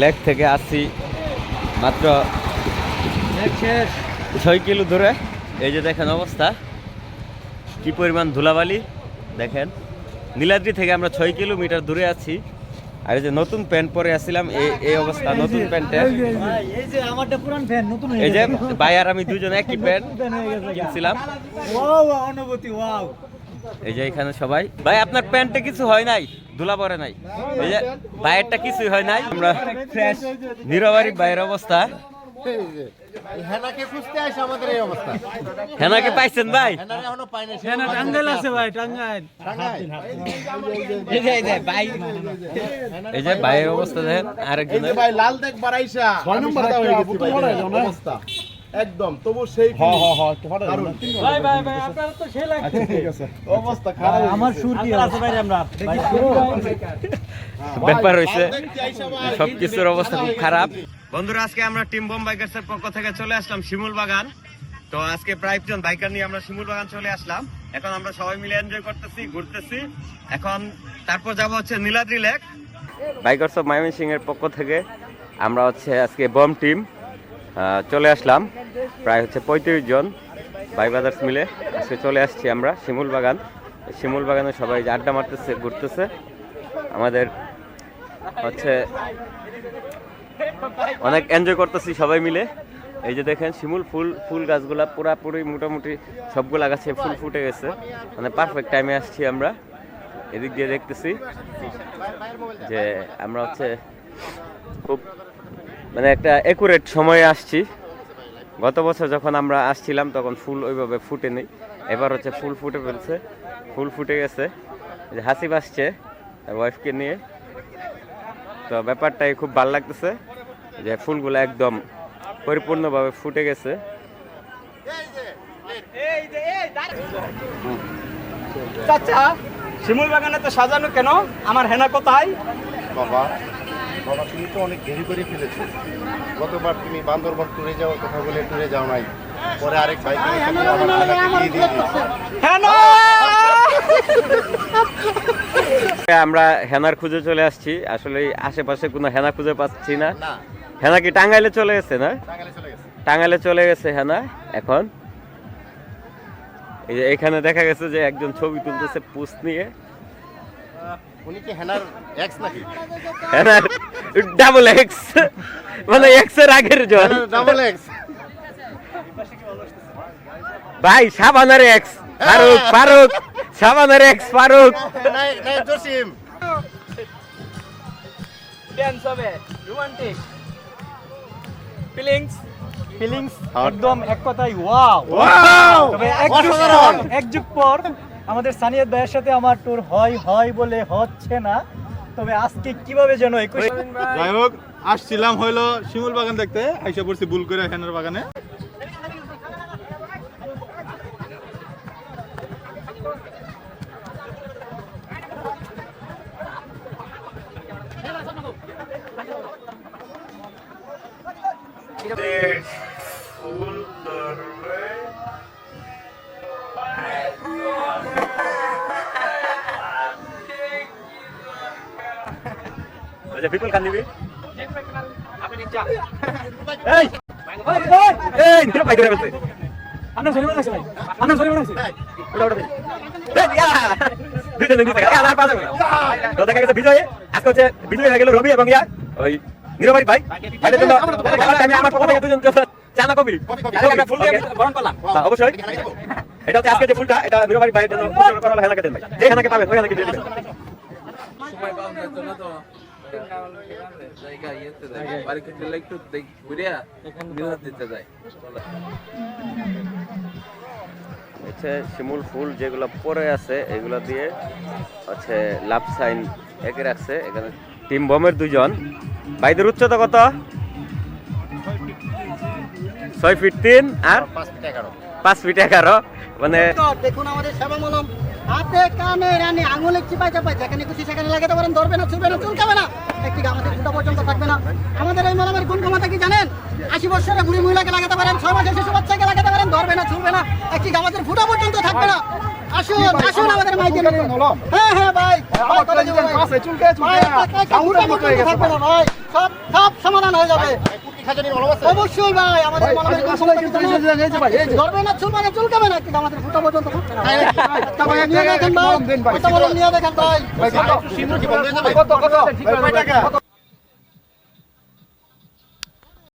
Lake থেকে আসছি মাত্র ছয় কিলো দূরে এই যে দেখেন অবস্থা। কি পরিমাণ ধুলাবালি। দেখেন নীলাদ্রি থেকে আমরা ছয় কিলোমিটার দূরে আছি। আর এই যে নতুন প্যান্ট পরে আসছিলাম এই এই অবস্থা নতুন প্যান্টে এই যে। ভাই আর আমি দুজন একই প্যান্ট। কিনছিলাম। অনুভূতি এই যে এখানে সবাই। ভাই আপনার প্যান্টে কিছু হয় নাই? ধুলা পরে নাই? এই যে ভাইয়েরটা কিছুই হয় নাই? আমরা ফ্রেশ নিরবারি ভাইয়ের অবস্থা। হেনাকে খুঁজতে আসে আমাদের এই অবস্থা। হেনাকে পাইছেন ভাই? হেনারে এখনও পাই না ফ্যান টাঙ্গাইল আছে ভাই টাঙ্গাইল। এই যে ভাইয়ের অবস্থা দেখেন আরেকজনের। ভাই লাল দেখ বাড়াইছা ছয় নম্বর গেছে ভাই অবস্থা। একদম তবু সেই দারুণ। ভাই ভাই ভাই আপনারা তো সেই লাগছে। অবস্থা খারাপ আমার সুর কি আছে ভাই আমরা ব্যাপার আইসা সবকিছুর অবস্থা খুব খারাপ। বন্ধুরা আজকে আমরা টিম বম বাইকার্সের পক্ষ থেকে চলে আসলাম শিমুল বাগান। তো আজকে প্রায় জন বাইকার নিয়ে আমরা শিমুল বাগান চলে আসলাম। এখন আমরা সবাই মিলে এনজয় করতেছি ঘুরতেছি। এখন তারপর যাব হচ্ছে Niladri lake bikers of Mymensingh এর পক্ষ থেকে আমরা হচ্ছে আজকে বম টিম চলে আসলাম। প্রায় হচ্ছে পঁয়ত্রিশ জন বাই ব্রাদার্স মিলে আজকে চলে আসছি আমরা শিমুল বাগান। শিমুল বাগানে সবাই আড্ডা মারতেছে, ঘুরতেছে। আমাদের হচ্ছে অনেক এনজয় করতেছি সবাই মিলে। এই যে দেখেন শিমুল ফুল ফুল গাছগুলা পুরাপুরি মোটামুটি সবগুলা গাছে ফুল ফুটে গেছে। মানে পারফেক্ট টাইমে আসছি আমরা। এদিক দিয়ে দেখতেছি যে আমরা হচ্ছে খুব মানে একটা একুরেট সময়ে আসছি। গত বছর যখন আমরা আসছিলাম তখন ফুল ওইভাবে ফুটে নেই। এবার হচ্ছে ফুল ফুটে ফেলছে। ফুল ফুটে গেছে। যে হাসিব আসছে ওয়াইফকে নিয়ে। তো ব্যাপারটাই খুব ভালো লাগতেছে যে ফুলগুলো একদম পরিপূর্ণভাবে ফুটে গেছে। চাচা শিমুল বাগানে তো সাজানো কেন? আমার হেনা কোথায়? বাবা। বাবা তুমি তো অনেক দেরি করে ফেলেছো। গতবার তুমি বান্দরবান ট্যুরে যাওয়ার কথা বলে ট্যুরে যাও নাই। পরে আরেক ভাই দিয়ে দিয়েছ হেনা আমরা হেনার খুঁজে চলে আসছি। আসলে আশেপাশে কোনো হেনা খুঁজে পাচ্ছি না। না। হেনা কি টাঙ্গাইলে চলে গেছে না? টাঙ্গাইলে চলে গেছে। টাঙ্গাইলে চলে গেছে হেনা এখন? এই যে এখানে দেখা গেছে যে একজন ছবি তুলতেছে পুষ নিয়ে। উনি কি হেনার এক্স নাকি? হেনার ডাবল এক্স মানে এক্সের আগের জন। ডাবল এক্স ভাই সাবানের এক্স ফারুক ফারুক সাবানের এক্স ফারুক। নাই নাই জসিম। ড্যান্স হবে রোমান্টিক ফিলিংস ফিলিংস একদম এক কথাই ওয়াও ওয়াও তবে এক পর- এক যুগ পর আমাদের সানিয়াদ ভাইয়ের সাথে আমার ট্যুর হয় হয় বলে হচ্ছে না। তবে আজকে কীভাবে যেন একুশ যাই হোক আসছিলাম হইল শিমুল বাগান দেখতে আইসা পড়ছি ভুল করে হেনার বাগানে। আচ্ছা বিপুল খান নিবি এই! এই নিচে পাই ধরে ফেলছে আপনার শরীর বানাইছে ভাই। আপনার শরীর বানাইছে ওটা ওটা এই ইয়া! দুইজন দুইজন দেখা আর পাঁচ তো দেখা গেছে বিজয়। আজকে হচ্ছে বিজয় হয়ে গেল রবি এবং ইয়া ওই নিরবারি ভাই। ভাইদের জন্য টাইমে আমার পক্ষ থেকে দুজন চানা কবি আমরা ফুল দিয়ে বরণ করলাম। অবশ্যই। এটা হচ্ছে আজকে যে ফুলটা এটা নিরবারি ভাইয়ের জন্য করা হলো দেন ভাই। যে হেনাকে পাবেন ওই হেনাকে দিয়ে দিবেন। সময় পাওয়ার জন্য তো হচ্ছে শিমুল ফুল যেগুলো পরে আছে, এগুলো দিয়ে হচ্ছে লাভ সাইন একে রাখছে। এখানে টিম বমের দুজন ভাইদের উচ্চতা কত? ছয় ফিট তিন। আর? পাঁচ ফিট এগারো। পাঁচ ফিট এগারো মানে দেখুন আমাদের সেবা মলম। হাতে কানে রানে আঙুলে চিপাই চাপাই যেখানে খুশি সেখানে লাগাতে পারেন ধরবে না ছুটবে না চুলকাবে না। একটি আমাদের ফুটা পর্যন্ত থাকবে না। আমাদের এই মলামের গুণ ক্ষমতা কি জানেন? আশি বছরের বুড়ি মহিলাকে লাগাতে পারেন ছয় মাসের শিশু বাচ্চাকে লাগাতে পারেন ধরবে না না। একটি আমাদের ফুটা পর্যন্ত থাকবে না। আসুন আসুন আমাদের মাইকে নিয়ে। হ্যাঁ হ্যাঁ ভাই। পর্যন্ত থাকবে না ভাই। সব সব সমাধান হয়ে যাবে। খাজানি মলম আছে অবশ্যই ভাই আমাদের মলামের গুণ ক্ষমতা কি জানেন? ধরবে না চুলবে না চুলকাবে না কিন্তু আমাদের ফুটা পর্যন্ত থাকবে না একটা ভাই নিয়ে দেখেন ভাই একটা মলম নিয়ে দেখেন ভাই সিন্দুর কি বন্ধ হয়ে যাবে